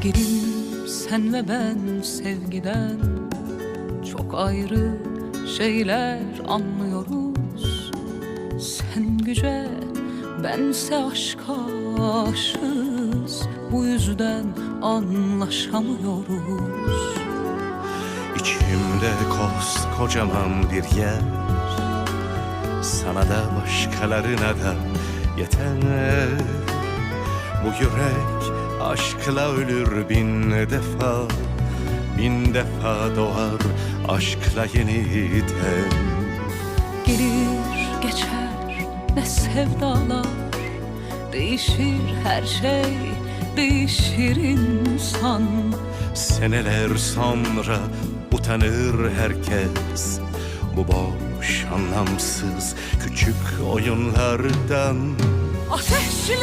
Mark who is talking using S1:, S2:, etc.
S1: Sevgilim sen ve ben sevgiden Çok ayrı şeyler anlıyoruz. Sen güce bense aşka aşığız. Bu yüzden anlaşamıyoruz.
S2: İçimde koskocaman bir yer. Sana da başkalarına da yeter. Bu yürek aşkla ölür bin defa Bin defa doğar aşkla yeniden
S1: Gelir geçer ne sevdalar. Değişir her şey değişir insan.
S2: Seneler sonra utanır herkes. Bu boş anlamsız küçük oyunlardan
S1: Ateşli oyun